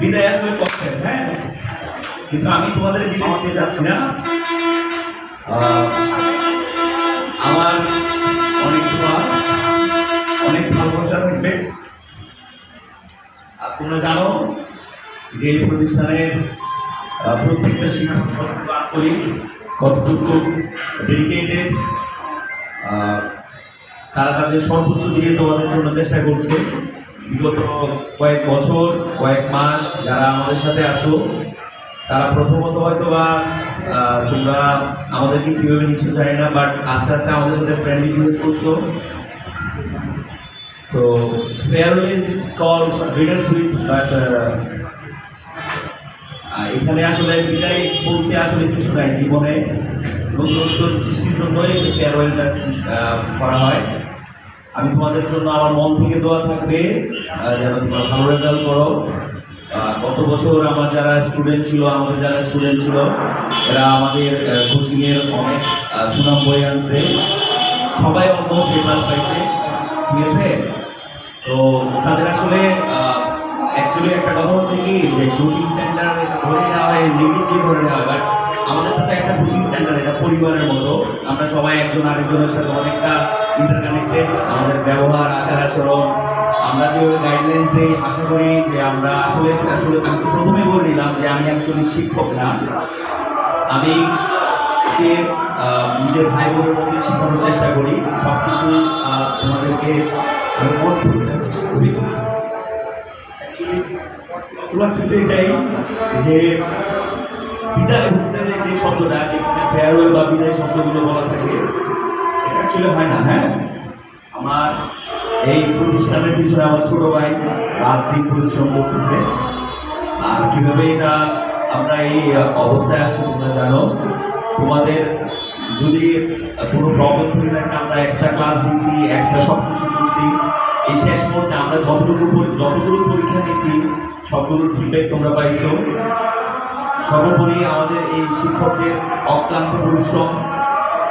বিদায় আসলে করছেন হ্যাঁ? কিন্তু আমি তোমাদের বিদায় দিতে যাচ্ছি না। আমার অনেক দোয়া, অনেক ভালোবাসা থাকবে। আর তোমরা জানো যে প্রতিষ্ঠানের প্রত্যেকটা শিক্ষক আন্তরিক কতটুকু ডেডিকেটেড তারা তাদের সর্বোচ্চ দিয়ে তোমাদের জন্য চেষ্টা করছে। বিগত কয়েক বছর, কয়েক মাস যারা আমাদের সাথে আসো তারা প্রথমত হয়তো বা তোমরা আমাদেরকে কীভাবে নিচ্ছ জানি না বাট আস্তে আস্তে আমাদের সাথে ফ্রেন্ডলি বিহেভ করছ। So farewell call bitter sweet but এখানে আসলে বিদায় বলতে আসলে কিছু নাই। জীবনে নতুনত্ব সৃষ্টির জন্যই ফেয়ারওয়েলটা করা হয়। আমি তোমাদের জন্য আমার মন থেকে দোয়া থাকবে যেন তোমরা ভালো রেজাল্ট করো। গত বছর আমার যারা স্টুডেন্ট ছিল, আমাদের যারা স্টুডেন্ট ছিল, এরা আমাদের কোচিংয়ের অনেক সুনাম বয়ে আনছে। সবাই অলমোস্ট রেজাল্ট পাইছে। ঠিক আছে? তো তাদের আসলে অ্যাকচুয়ালি একটা কথা হচ্ছে কি, যে কোচিং সেন্টার ধরে নেওয়া হয় নেগেটিভলি ধরে নেওয়া হয় বাট আমাদের তো একটা কোচিং সেন্টার পরিবারের মতো আমরা সবাই একজন আরেকজনের সাথে অনেকটা ইন্টারকানেক্টেড আমাদের ব্যবহার, আচার আচরণ। আমরা যে গাইডলাইন দিয়ে আশা করি যে আমরা আসলে আসলে আমি প্রথমে বলে দিলাম যে আমি একজন শিক্ষক না। আমি সে নিজের ভাই বোনের মধ্যে শেখানোর চেষ্টা করি। সব কিছু তোমাদেরকে এটাই যে বিদায় বলতে যে শব্দটা ফেয়ারওয়েল বা বিদায় শব্দগুলো বলা থাকে এটা অ্যাকচুয়ালি হয় না হ্যাঁ? আমার এই প্রতিষ্ঠানের পিছনে আমার ছোট ভাই দিন পরিশ্রম করতেছে। আর কীভাবে এটা আমরা এই অবস্থায় আসি তোমরা জানো, তোমাদের যদি কোনো প্রবলেম হয়ে থাকে আমরা এক্সট্রা ক্লাস দিচ্ছি এক্সট্রা সব কিছু দিচ্ছি। এই শেষ মুহূর্তে আমরা যতটুকু যতগুলো পরীক্ষা দিচ্ছি সবগুলোর ফিডব্যাক তোমরা পাইছো। সর্বোপরি আমাদের এই শিক্ষকদের অক্লান্ত পরিশ্রম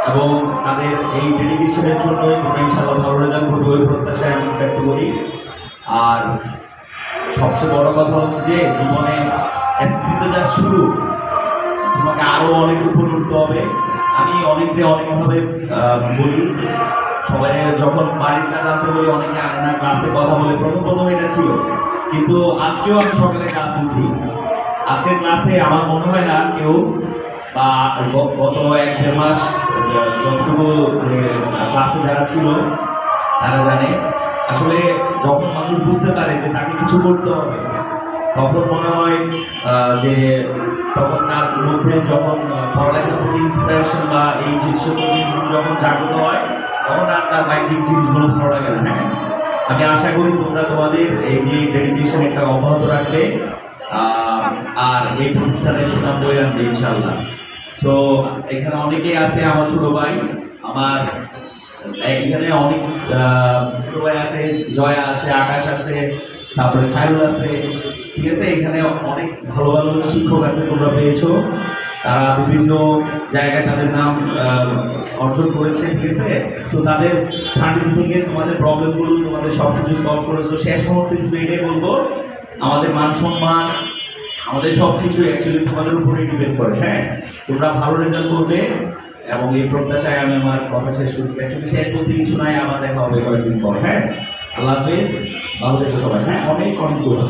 এবং তাদের এই ডেডিকেশনের জন্যই তোমরা প্রত্যাশায় ব্যক্ত করি। আর সবচেয়ে বড় কথা হচ্ছে যে, জীবনে এসএসসি যা শুরু, তোমাকে আরও অনেক উপরে উঠতে হবে। আমি অনেককে অনেকভাবে বলি, সবাই যখন বাড়ির কাজ বলি, অনেকে আনে না ক্লাসে কথা বলে, প্রথম প্রথম এটা ছিল। কিন্তু আজকেও আমি সকালে ক্লাস দিচ্ছি আজকের ক্লাসে আমার মনে হয় না কেউ বা গত এক দেড় মাস যতটুকু ক্লাসে যারা ছিল তারা জানে। আসলে যখন মানুষ বুঝতে পারে যে তাকে কিছু করতে হবে তখন মনে হয় যে তখন তার মধ্যে যখন পড়ালেখার প্রতি ইন্সপিরেশন বা এই প্রতি যখন জাগ্রত হয় তখন আর তার বাহ্যিক জিনিসগুলো ভালো লাগে না। আমি আশা করি তোমরা তোমাদের এই যে ডেডিকেশন একটা অব্যাহত আহ, আর এই প্রতিষ্ঠানের সুনাম বয়ে আনবে ইনশাল্লাহ সো এখানে অনেকেই আছে আমার ছোট ভাই, আমার, এখানে অনেক ছোট ভাই আছে, জয়া আছে, আকাশ আছে, তারপরে খায়রুল আছে। ঠিক আছে, এখানে অনেক ভালো ভালো শিক্ষক আছে তোমরা পেয়েছ। তারা বিভিন্ন জায়গায় তাদের নাম অর্জন করেছে, ঠিক আছে? সো তাদের থেকে তোমাদের প্রবলেমগুলো তোমাদের সব কিছু সলভ করেছ। শেষ মুহূর্তে শুধু এটাই বলব, আমাদের মান সম্মান আমাদের সব কিছু অ্যাকচুয়ালি তোমাদের উপরে ডিপেন্ড করে হ্যাঁ? তোমরা ভালো রেজাল্ট করবে এবং এই প্রত্যাশায় আমি আমার কথা শেষ করি অ্যাকচুয়ালি শেষ করতে কিছু নাই, আমার দেখা হবে কয়েকদিন পর হ্যাঁ? আল্লাহ হাফেজ, ভালো থেকো সবাই হ্যাঁ? অনেক দোয়া